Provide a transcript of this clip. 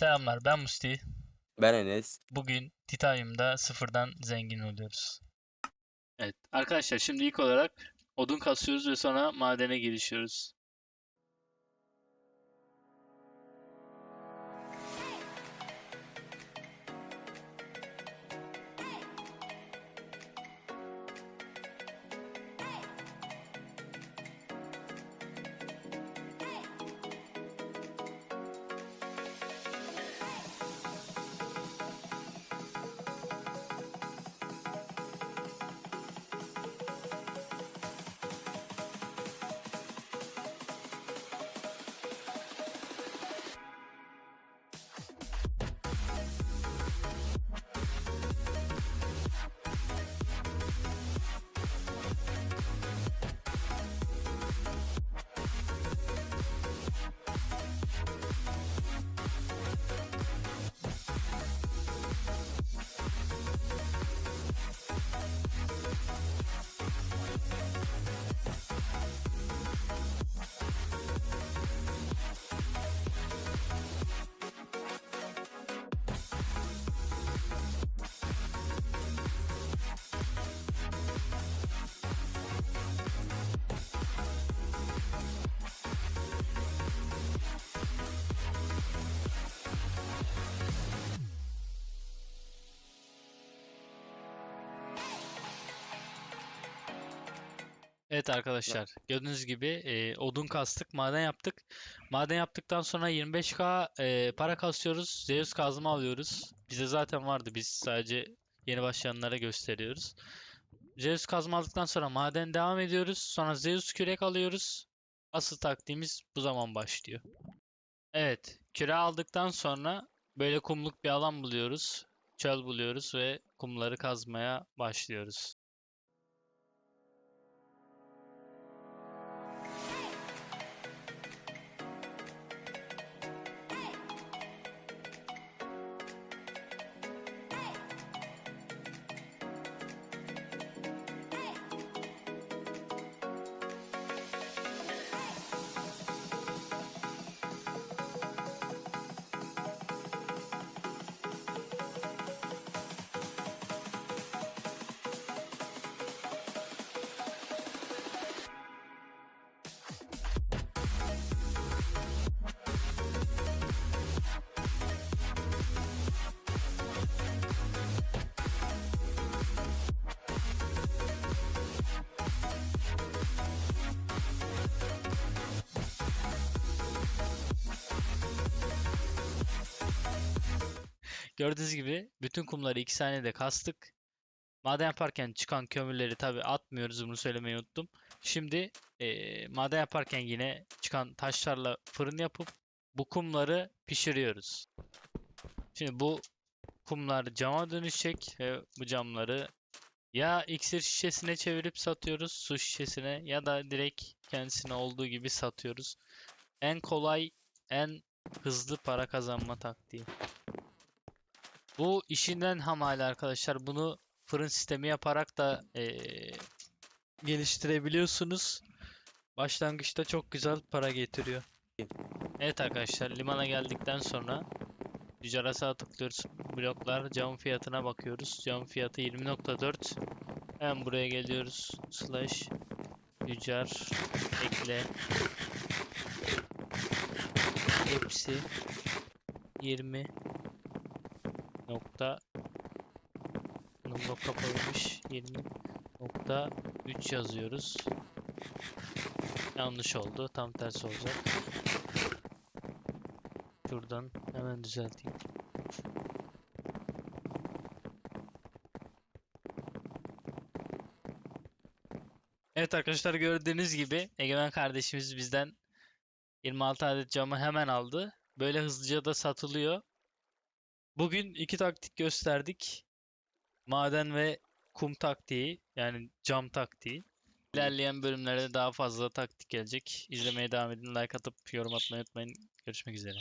Selamlar ben Musti. Ben Enes. Bugün Titanium'da sıfırdan zengin oluyoruz. Evet arkadaşlar şimdi ilk olarak odun kasıyoruz ve sonra madene girişiyoruz. Evet arkadaşlar gördüğünüz gibi e, odun kastık, maden yaptık. Maden yaptıktan sonra 25k e, para kasıyoruz. Zeus kazma alıyoruz. Bize zaten vardı. Biz sadece yeni başlayanlara gösteriyoruz. Zeus kazma aldıktan sonra maden devam ediyoruz. Sonra Zeus kürek alıyoruz. Asıl taktiğimiz bu zaman başlıyor. Evet, küre aldıktan sonra böyle kumluk bir alan buluyoruz. Çöl buluyoruz ve kumları kazmaya başlıyoruz. Gördüğünüz gibi bütün kumları 2 saniyede kastık. Maden yaparken çıkan kömürleri tabi atmıyoruz bunu söylemeyi unuttum. Şimdi eee, maden yaparken yine çıkan taşlarla fırın yapıp bu kumları pişiriyoruz. Şimdi bu kumlar cama dönüşecek ve bu camları ya iksir şişesine çevirip satıyoruz su şişesine ya da direkt kendisine olduğu gibi satıyoruz. En kolay, en hızlı para kazanma taktiği. Bu işinden ham hali arkadaşlar. Bunu fırın sistemi yaparak da eee, geliştirebiliyorsunuz. Başlangıçta çok güzel para getiriyor. Evet arkadaşlar limana geldikten sonra Tüccara sağa tıklıyoruz. Bloklar cam fiyatına bakıyoruz. Cam fiyatı 20.4. Hemen buraya geliyoruz. Slash tüccar ekle. Hepsi 20 nokta blok kapalıymış 20 nokta 3 yazıyoruz. Yanlış oldu. Tam tersi olacak. Şuradan hemen düzelteyim. Evet arkadaşlar gördüğünüz gibi Egemen kardeşimiz bizden 26 adet camı hemen aldı. Böyle hızlıca da satılıyor. Bugün iki taktik gösterdik. Maden ve kum taktiği yani cam taktiği. İlerleyen bölümlerde daha fazla taktik gelecek. İzlemeye devam edin. Like atıp yorum atmayı unutmayın. Görüşmek üzere.